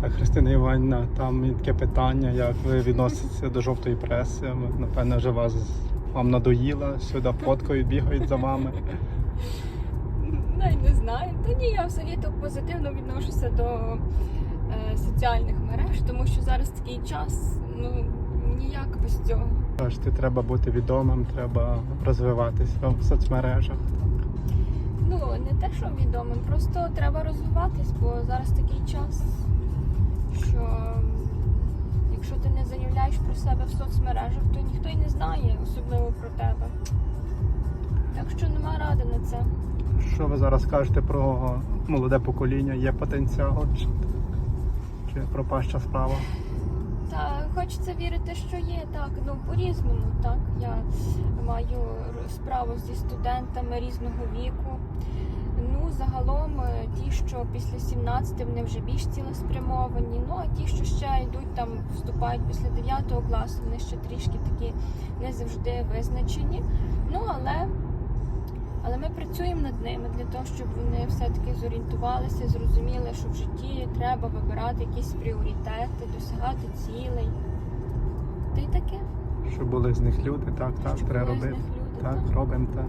Так, Христина Іванівна, там є таке питання, як ви відноситеся до жовтої преси. Напевно, вже вас вам надоїла, сюди фоткають, бігають за вами. Навіть не знаю. Та ні, я взагалі то позитивно відношуся до е, соціальних мереж, тому що зараз такий час, ну ніяк без цього. Кажете, треба бути відомим, треба розвиватися в соцмережах. Ну, не те, що відомим, просто треба розвиватись, бо зараз такий час, заявляєш про себе в соцмережах, то ніхто й не знає, особливо про тебе. Так що нема ради на це. Що ви зараз кажете про молоде покоління? Є потенціал чи, чи пропаща справа? Та хочеться вірити, що є так. Ну по-різному, так. Я маю справу зі студентами різного віку. Ну, загалом е, ті, що після 17 вони вже більш цілеспрямовані. Ну а ті, що там, вступають після 9 класу, вони ще трішки такі не завжди визначені. Ну але. Але ми працюємо над ними для того, щоб вони все-таки зорієнтувалися, зрозуміли, що в житті треба вибирати якісь пріоритети, досягати цілей. Та й таке. Щоб були з них люди, так, так, Щоб треба були з робити. них люди, Так, так. робимо так.